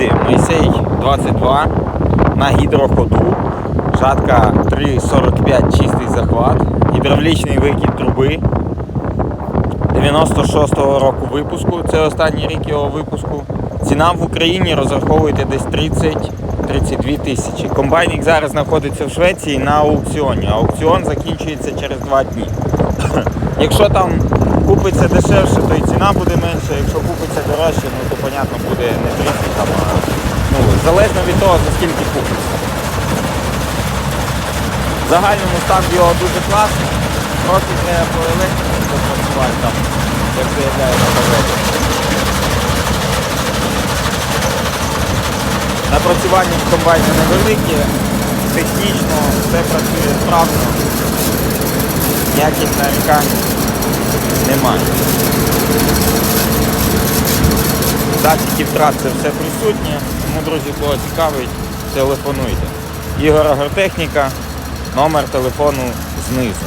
Друзі, Мойсей 22 на гідроходу. Жатка 3,45 чистий захват, гідравлічний викид труби 96-го року випуску. Це останній рік його випуску. Ціна в Україні розраховуєте десь 30-32 тисячі. Комбайник зараз знаходиться в Швеції на аукціоні. Аукціон закінчується через 2 дні. Якщо там купиться дешевше, то і ціна буде менша. Якщо купиться дорожче, ну то понятно буде не 30 там, а ну, залежно від того, за скільки купиться. В загальному стан його дуже класний. Трохи треба по електриці допрацювати там, як заявляє на погоді. Напрацювання в комбайні невеликі, технічно все працює справно, ніяких нарікань немає. Датчики втрат це все присутнє, тому, друзі, кого цікавить, телефонуйте. Ігор Агротехніка, номер телефону знизу.